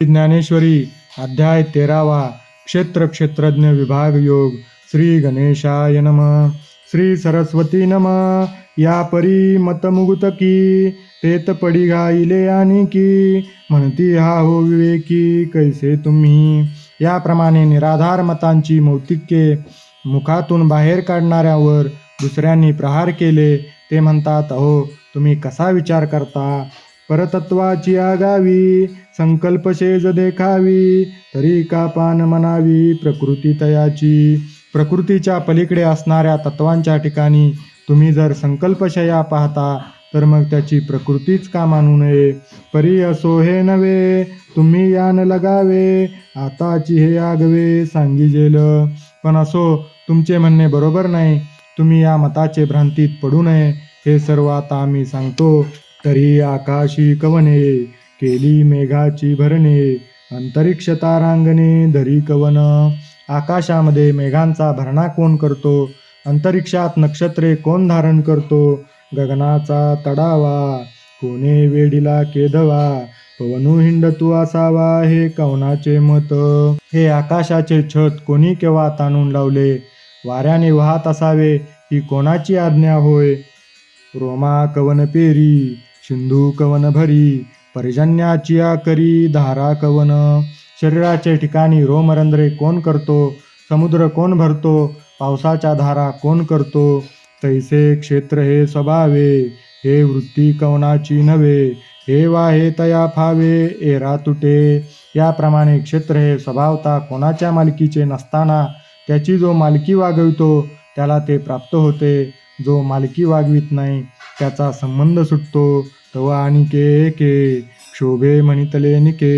ज्ञानेश्वरी अध्याय तेरावा क्षेत्र क्षेत्रज्ञ विभाग योग श्री गणेशाय नम श्री सरस्वती नम या परी मतमुगुतकी तेत पडी गाईले आणि की म्हणती हा हो विवेकी कैसे तुम्ही? याप्रमाणे निराधार मतांची मौतिके मुखातून बाहेर काढणाऱ्यावर दुसऱ्यांनी प्रहार केले ते म्हणतात अहो तुम्ही कसा विचार करता? परतत्वाची आगावी संकल्प शेज देखावी तरी का पान म्हणावी प्रकृती तयाची. प्रकृतीच्या पलीकडे असणाऱ्या तत्वांच्या ठिकाणी तुम्ही जर संकल्पशया पाहता तर मग त्याची प्रकृतीच का मानू नये. परी असो हे नव्हे तुम्ही यान लगावे आताची हे आगवे सांगिजेल. पण असो तुमचे म्हणणे बरोबर नाही तुम्ही या मताचे भ्रांतीत पडू नये हे सर्व आता आम्ही सांगतो. तरी आकाशी कवने केली मेघाची भरणे अंतरिक्ष तारांगणे धरी कवन. आकाशामध्ये मेघांचा भरणा कोण करतो? अंतरिक्षात नक्षत्रे कोण धारण करतो? गगनाचा तडावा कोणे वेडीला केधवा? पवनू हिंडतू असावा हे कवनाचे मत. हे आकाशाचे छत कोणी केव्हा ताणून लावले? वाऱ्याने वाहत असावे ही कोणाची आज्ञा होय? रोमा कवन पेरी सिंधू कवन भरी पर्जन्याची करी धारा कवन. शरीराचे ठिकाणी रोमरंध्रे कोण करतो? समुद्र कोण भरतो? पावसाच्या धारा कोण करतो? तैसे क्षेत्र हे स्वभावे हे वृत्ती कवनाची नव्हे हे वा हे तया फावे एरा तुटे. याप्रमाणे क्षेत्र हे स्वभावता कोणाच्या मालकीचे नसताना त्याची जो मालकी वागवितो त्याला ते प्राप्त होते. जो मालकी वागवित नाही त्याचा संबंध सुटतो. तवा अनिके के शोभे म्हणितले निके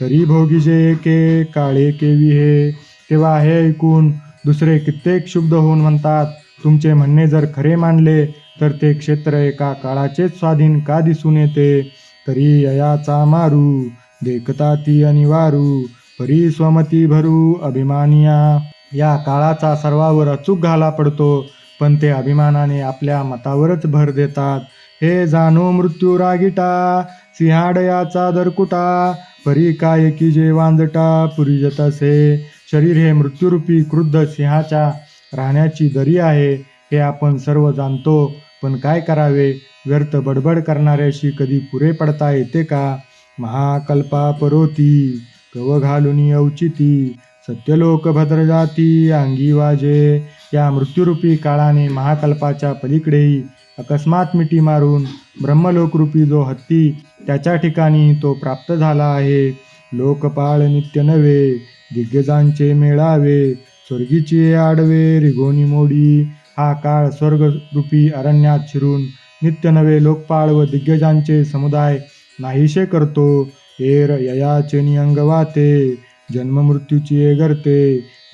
तरी भोगीजे के काळे केवी हे. तेव्हा हे ऐकून दुसरे कित्येक शुद्ध होऊन म्हणतात तुमचे म्हणणे जर खरे मानले तर ते क्षेत्र एका काळाचेच स्वाधीन का दिसून येते? तरी ययाचा मारू देखता ती अनिवारू परी स्वमती भरू अभिमानिया. या काळाचा सर्वावर अचूक घाला पडतो पण ते अभिमानाने आपल्या मतावरच भर देतात. हे जाणो मृत्यू रागिटा सिंहाडयाचा दरकुटा परी काय की जे वांजटा पुरी असे शरीर हे मृत्यूरूपी क्रुद्ध सिंहाच्या राहण्याची दरी आहे हे आपण सर्व जाणतो. पण काय करावे? व्यर्थ बडबड करणाऱ्याशी कधी पुरे पडता येते का? महाकल्पा परोती कव घालून अवचिती सत्यलोक भद्र जाती अंगी वाजे. या मृत्यूरूपी काळाने महाकल्पाच्या पलीकडेही अकस्मात मिठी मारून ब्रह्मलोकरूपी जो हत्ती त्याच्या ठिकाणी तो प्राप्त झाला आहे. लोकपाळ नित्य नवे दिग्गजांचे मेळावे स्वर्गीची आडवे रिगोनी मोडी. हा काळ स्वर्गरूपी अरण्यात शिरून नित्य नवे लोकपाळ व दिग्गजांचे समुदाय नाहीशे करतो. एर ययाचे निअंग वाते जन्ममृत्यूची एगरते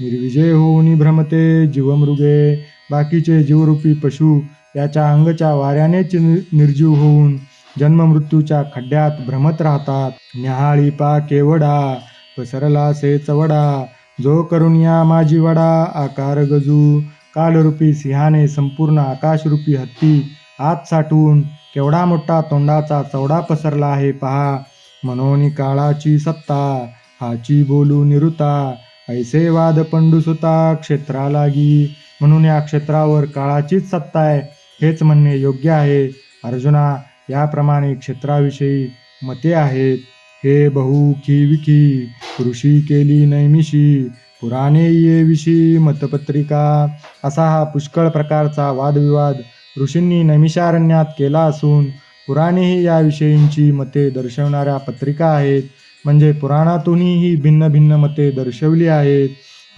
निर्विजय होऊनी भ्रमते जीवमृगे बाकीचे जीवरूपी पशु याच्या अंगच्या वाऱ्यानेच नि- निर्जीव होऊन जन्ममृत्यूच्या खड्ड्यात भ्रमत राहतात. न्याहाळी पा केवडा पसरला से चवडा जो करून या माझी वडा आकार गजू कालरूपी सिंहाने संपूर्ण आकाशरूपी हत्ती आत साठवून केवढा मोठा तोंडाचा चवडा पसरला आहे पहा. मनोनी काळाची सत्ता हाची बोलू निरुता ऐसे वाद पंडुसुता क्षेत्रा लागी म्हणून या क्षेत्रावर काळाचीच सत्ता आहे. हेच म्हणणे योग्य आहे. अर्जुना याप्रमाणे क्षेत्राविषयी मते आहेत. हे बहुखी विखी ऋषी केली नैमिषी पुराणे ये विषयी मतपत्रिका. असा हा पुष्कळ प्रकारचा वादविवाद ऋषींनी नैमिषारण्यात केला असून पुराणेही याविषयींची मते दर्शवणाऱ्या पत्रिका आहेत. म्हणजे पुराणातूनही ही भिन्न भिन्न मते दर्शवली आहेत.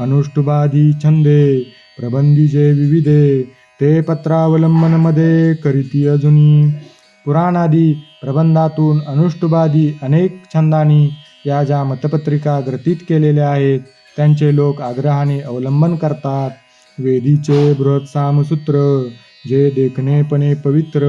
अनुष्टुबादी छंदे प्रबंधी जे विविधे ते पत्रावलंबनमध्ये करीती अजुनी. पुराणादी प्रबंधातून अनुष्टुबादी अनेक छंदांनी या ज्या मतपत्रिका ग्रथित केलेल्या आहेत त्यांचे लोक आग्रहाने अवलंबन करतात. वेदीचे बृहत्सामसूत्र जे देखणेपणे पवित्र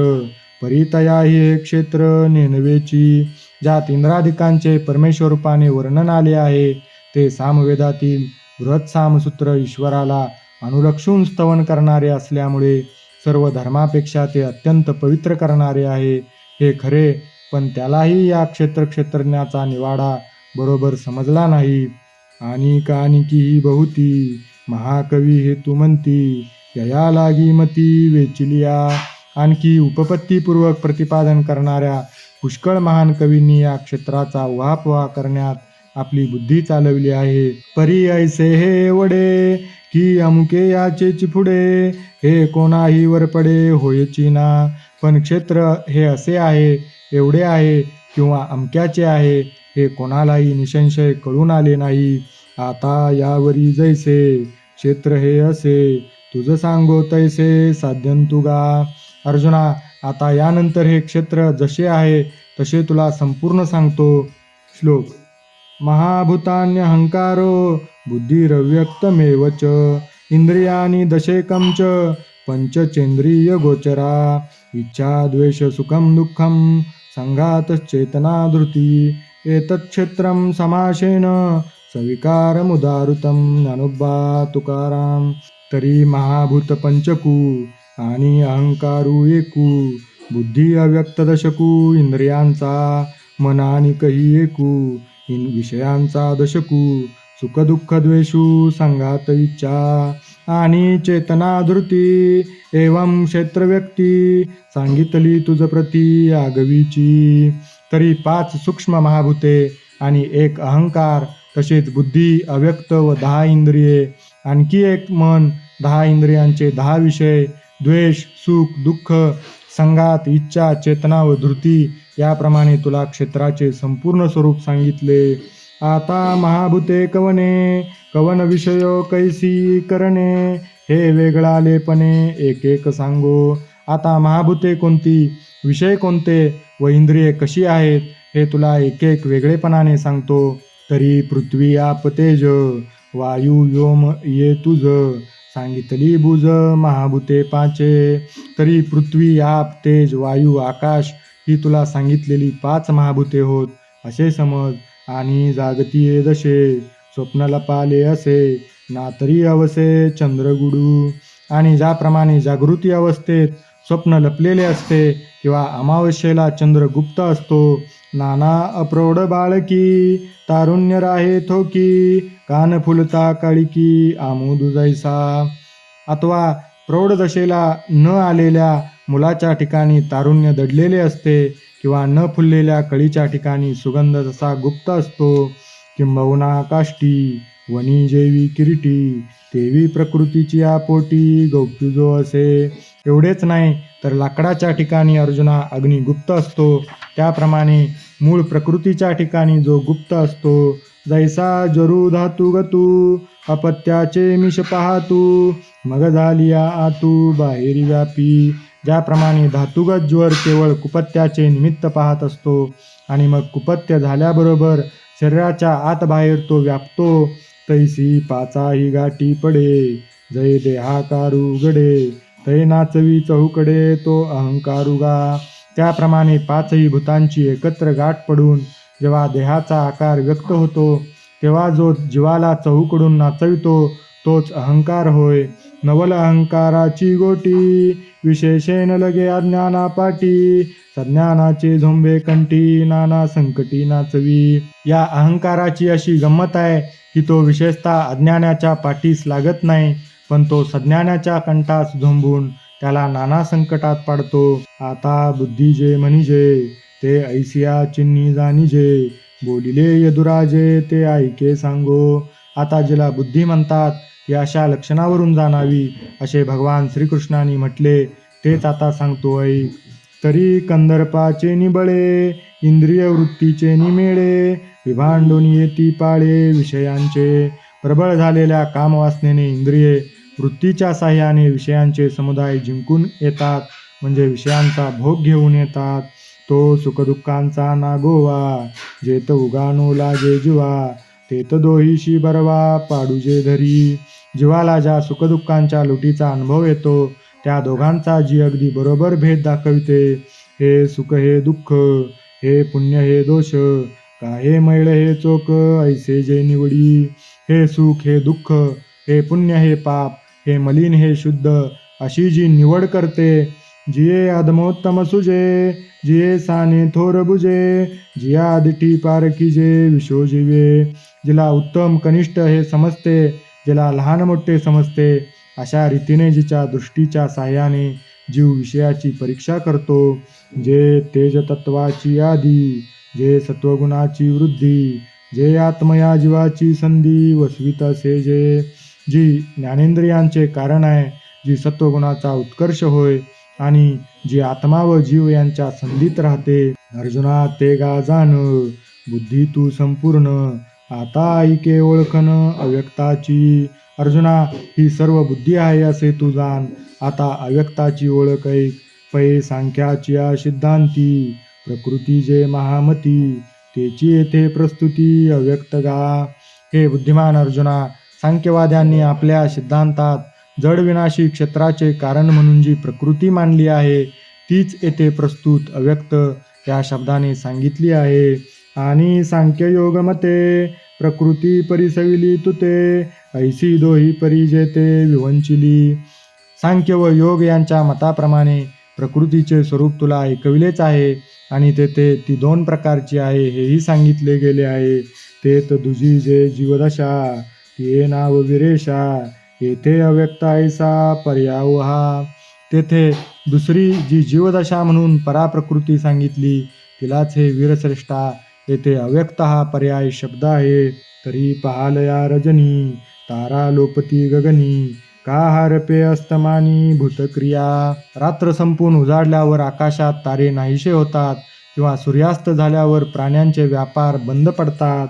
परितया हे क्षेत्र नेनवेची ज्यात इंद्राधिकांचे परमेश्वरूपाने वर्णन आले आहे ते सामवेदातील बृहत्सामसूत्र ईश्वराला अनुलक्षून स्तवन करणारे असल्यामुळे सर्व धर्मापेक्षा ते अत्यंत पवित्र करणारे आहे. हे खरे पण त्यालाही या क्षेत्र क्षेत्रज्ञाचा निवाडा बरोबर समजला नाही. आणि कानिकी ही बहुती महाकवी हे तू म्हणती यया लागी मती वेचिलिया. आणखी उपपत्तीपूर्वक प्रतिपादन करणाऱ्या पुष्कळ महान कवींनी या क्षेत्राचा उहापोहा करण्यात आपली बुद्धी चालवली आहे. परी ऐसे हे वडे की अमुके याचे चिफुडे हे कोणाही वर पडे होयची ना. पण क्षेत्र हे असे आहे एवढे आहे किंवा अमक्याचे आहे हे कोणालाही निसंशय कळून आले नाही. आता यावरी जैसे क्षेत्र हे असे तुझं सांगो तैसे साध्यंतुगा अर्जुना आता यानंतर हे क्षेत्र जसे आहे तसे तुला संपूर्ण सांगतो. श्लोक महाभूतान्यहंकारो बुद्धिरव्यक्तमेव च इंद्रियाणी दशेकम च पंचचेंद्रिय गोचरा इच्छा द्वेष सुखम दुःखम संघातश्चेतना धृती एतच्छेत्रं समाशेन सविकारमुदारुतं ज्ञानोबा तुकाराम तरी महाभूत पंचकू आणि अहंकारू एकू। बुद्धी अव्यक्त दशकू इंद्रियांचा मनानिकही एकू। हिन विषयांचा दशकू सुख दुःख द्वेषू संघात इच्छा आणि चेतना धृती एवं क्षेत्र व्यक्ती सांगितली तुझ प्रती आगवीची. तरी पाच सूक्ष्म महाभूते आणि एक अहंकार तसेच बुद्धी अव्यक्त व दहा इंद्रिये. आणखी एक मन दहा इंद्रियांचे दहा विषय द्वेष सुख दुःख संघात इच्छा चेतना व धृती याप्रमाणे तुला क्षेत्राचे संपूर्ण स्वरूप सांगितले. आता महाभूते कवने कवन विषय कैसी करणे हे वेगळा लेपणे एक एक सांगो. आता महाभूते कोणती विषय कोणते व इंद्रिये कशी आहेत हे तुला एक एक वेगळेपणाने सांगतो. तरी पृथ्वी आप तेज वायू योम ये तुझ सांगितली बुज महाभूते पाचे. तरी पृथ्वी आप तेज वायू आकाश ही तुला सांगितलेली पाच महाभूते होत असे समज. आणि जागतीये दशे स्वप्न लपाले असे ना तरी अवसे चंद्रगुडू. आणि ज्याप्रमाणे जागृती अवस्थेत स्वप्न लपलेले असते किंवा अमावस्येला चंद्रगुप्त असतो नाना अप्रौढ बाळकी तारुण्य राहे थोकी कान फुलता काळिकी आमोदू जैसा. अथवा प्रौढ दशेला न आलेल्या मुलाच्या ठिकाणी तारुण्य दडलेले असते किंवा न फुललेल्या कळीच्या ठिकाणी सुगंध जसा गुप्त असतो किंबहुना काष्टी वनी जेवी किरीटी तेवी प्रकृतीची या पोटी गौप्युजो असे. एवढेच नाही तर लाकडाच्या ठिकाणी अर्जुना अग्नी गुप्त असतो. त्याप्रमाणे मूळ प्रकृतीच्या ठिकाणी जो गुप्त असतो जैसा जरू धातू गतू अपत्याचे मिश पाहातू मग झालिया आतू बाहेरी व्यापी. ज्याप्रमाणे धातुगत ज्वर केवळ कुपत्याचे निमित्त पाहत असतो आणि मग कुपत्य झाल्याबरोबर शरीराच्या आत बाहेर तो व्यापतो तैसी पाचाही गाठी पडे जय देहाकारू उघडे तै नाचवी चहूकडे तो अहंकारुगा. त्याप्रमाणे पाचही भूतांची एकत्र गाठ पडून जेव्हा देहाचा आकार व्यक्त होतो तेव्हा जो जीवाला चहूकडून नाचवितो तोच अहंकार होय. नवल अहंकाराची गोटी. विशेषेन लगे अज्ञानापाटी सज्ञानाचे झोंबे कंठी नाना संकटी नाचवी. या अहंकाराची अशी गंमत आहे की तो विशेषतः अज्ञानाच्या पाठीस लागत नाही पण तो सज्ञानाच्या कंठास झोंबून त्याला नाना संकटात पाडतो. आता बुद्धी जे म्हणिजे ते ऐसिया चिन्नी जाणीजे. बोलिले यदुराजे ते ऐके सांगो. आता जिला बुद्धी म्हणतात या अशा लक्षणावरून जाणावी असे भगवान श्रीकृष्णाने म्हटले. तेच आता सांगतो ऐक तरी कंदर्पाचे निबळे इंद्रिय वृत्तीचे निमेळे विभांडून येती पाळे विषयांचे. प्रबळ झालेल्या कामवासनेने इंद्रिये वृत्तीच्या साह्याने विषयांचे समुदाय जिंकून येतात म्हणजे विषयांचा भोग घेऊन येतात. तो सुखदुःखांचा नागोवा जेत उगानोला लागे जुवा. ते दोहीशी बरवा पाडूजे धरी. जीवाला ज्या सुखदुःखांच्या लुटीचा अनुभव येतो त्या दोघांचा जी अगदी बरोबर भेद दाखविते. हे सुख हे दुःख हे पुण्य हे दोष का हे मैळ हे चोक ऐसे जे निवडी. हे सुख हे दुःख हे पुण्य हे पाप हे मलिन हे शुद्ध अशी जी निवड करते जिये अधमोत्तम सुजे जिये साने थोर बुजे जिया दिठी पारखीजे विशोजिवे जिला उत्तम कनिष्ठ हे समजते जिला लहान मोठे समजते अशा रीतीने जिच्या दृष्टीच्या साह्याने जीव विषयाची परीक्षा करतो. जे तेजतत्वाची आधी जे सत्वगुणाची वृद्धी जे आत्मया जीवाची संधी वसवित असे जे जी ज्ञानेंद्रियांचे कारण आहे जी सत्वगुणाचा उत्कर्ष होय आणि जी आत्मा व जीव यांच्या संधीत राहते. अर्जुना ते गा जाण बुद्धी तू संपूर्ण आता ऐके ओळखन अव्यक्ताची. अर्जुना ही सर्व बुद्धी आहे असे तू जाण. आता अव्यक्ताची ओळख ऐक. पै सांख्याची सिद्धांती. प्रकृती जे महामती तेची येथे प्रस्तुती. अव्यक्त गा. हे बुद्धिमान अर्जुना सांख्यवाद्यांनी आपल्या सिद्धांतात जडविनाशी क्षेत्राचे कारण म्हणून जी प्रकृती मांडली आहे तीच येथे प्रस्तुत अव्यक्त या शब्दाने सांगितली आहे. आणि सांख्ययोग मते प्रकृती परिसविली तुते ऐसी दोही परिजेते विवंचिली. सांख्य व योग यांच्या मताप्रमाणे प्रकृतीचे स्वरूप तुला ऐकविलेच आहे आणि तेथे ती दोन प्रकारची आहे हेही सांगितले गेले आहे. ते तुझी जे जीवदशा ते नाव विरेशा येथे अव्यक्त ऐसा पर्याव हा तेथे दुसरी जी जीवदशा म्हणून पराप्रकृती सांगितली तिलाच हे वीरश्रेष्ठा येथे अव्यक्त हा पर्याय शब्द आहे. तरी पाहालया रजनी तारा लोपती गगनी का हारपे अस्तमानी भूतक्रिया. रात्र संपून उजाडल्यावर आकाशात तारे नाहीसे होतात किंवा सूर्यास्त झाल्यावर प्राण्यांचे व्यापार बंद पडतात.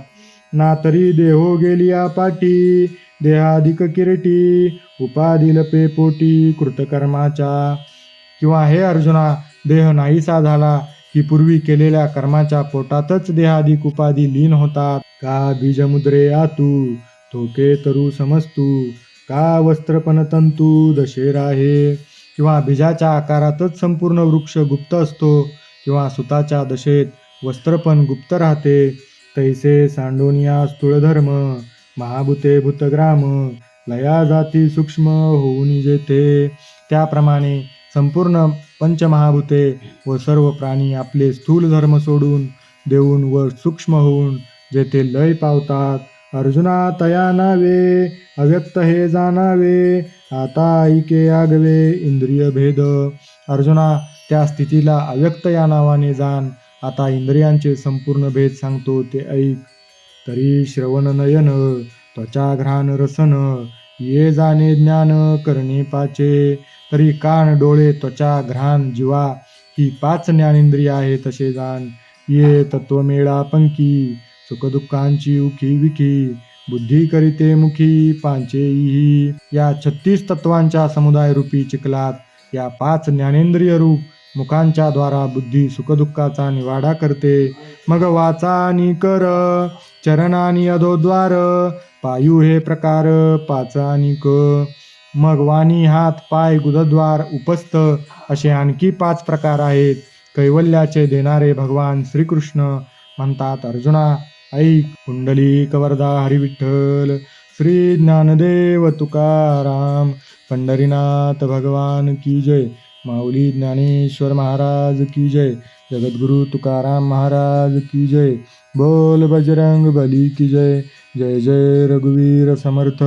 ना तरी देहो गेली पाटी देहाधिक किरटी उपाधिल पोटी कृतकर्माच्या. किंवा हे अर्जुना देह नाहीसा झाला की पूर्वी केलेल्या कर्माच्या पोटातच देहाधिक उपाधी लीन होतात. का बीजमुद्रे आतू? धोके तरू समजतू का वस्त्रपण तंतू? दशेरा हे किंवा बीजाच्या आकारातच संपूर्ण वृक्ष गुप्त असतो. किंवा सुताच्या दशेत वस्त्रपण गुप्त राहते. तैसे सांडोनिया स्थूळधर्म महाभूते भूतग्राम लया जाती सूक्ष्म होऊन जेथे. त्याप्रमाणे संपूर्ण पंचमहाभूते व सर्व प्राणी आपले स्थूल धर्म सोडून देऊन व सूक्ष्म होऊन जेथे लय पावतात अर्जुना तया नावे अव्यक्त हे जाणावे आता ऐके आगवे इंद्रिय भेद. अर्जुना त्या स्थितीला अव्यक्त या नावाने जाण आता इंद्रियांचे संपूर्ण भेद सांगतो ते ऐक. तरी श्रवण नयन त्वचा घ्राण रसन ये जाणे ज्ञान करणे पाचे तरी कान डोळे त्वचा घ्राण जीवा ही पाच ज्ञानेंद्रिय आहे तसे जाण. ये तत्वमेळा पंकी सुखदुःखांची उखी विखी बुद्धी करीते मुखी पांचेही या छत्तीस तत्वांच्या समुदाय रूपी चिखलात या पाच ज्ञानेंद्रिय रूप मुखांच्या द्वारा बुद्धी सुखदुःखाचा निवाडा करते. मग वाचा आणि कर चरणानी अधोद्वार पायू हे प्रकार पाचानी क. मग वाणी हात पाय गुदद्वार उपस्थ असे आणखी पाच प्रकार आहेत. कैवल्याचे देणारे भगवान श्रीकृष्ण म्हणतात अर्जुना ऐक कुंडली कवरदा हरिविठ्ठल श्री ज्ञानदेव तुकाराम पंढरीनाथ भगवान की जय. माऊली ज्ञानेश्वर महाराज की जय. जगद्गुरु तुकाराम महाराज की जय. बोल बजरंग बली की जय. जय जय रघुवीर समर्थ.